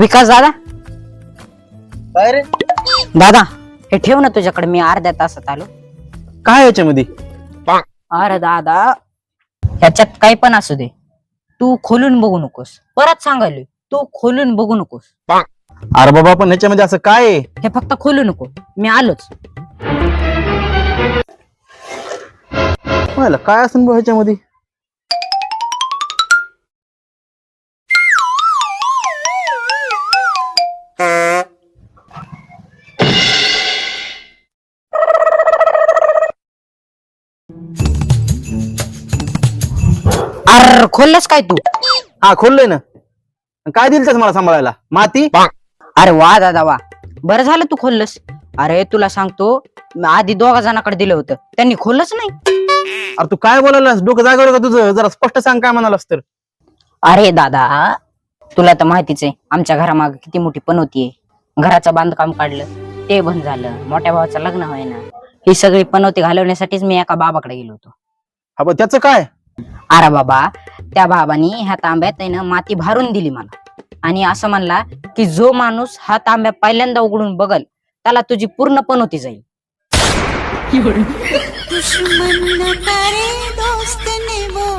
विकास दादा? काय रे? दादा हे ठेव ना तुझ्याकडे मी अर्ध्या तासात आलो. काय याच्यामध्ये? अरे दादा ह्याच्यात काही पण असू दे. तू खोलून बघू नकोस. परत सांगायलोय तू खोलून बघू नकोस. अरे बाबा पण ह्याच्यामध्ये असं काय आहे? हे फक्त खोलू नको मी आलोच. पाहिलं, काय असेल बा ह्याच्यामध्ये? अर खोललंस काय तू? हा खोललंय ना. काय दिल मला सांभाळायला? माती? अरे वा दादा वा. बरं झालं तू खोललंस. अरे तुला सांगतो मी आधी दोघा जणांकडे दिलं होतं. त्यांनी खोललंच नाही. अरे तू काय बोलायलास? डोकं जागेवर का तुझं? जरा स्पष्ट सांग काय म्हणालास तर. अरे दादा तुला तर माहितीच आहे आमच्या घरामागे किती मोठी पनवती आहे. घराचं बांधकाम काढलं ते बंद झालं. मोठ्या भावाचं लग्न होईना ही सगळी पनवती घालवण्यासाठीच मी एका बाबाकडे गेलो होतो. हा पण त्याचं काय? अरे बाबा त्या बाबानी ह्या तांब्यात त्यानं माती भारून दिली मला. आणि असं म्हणला की जो माणूस हा तांब्या पहिल्यांदा उघडून बघल त्याला तुझी पूर्ण जाईल. दुश्मन न करे दोस्त ने वो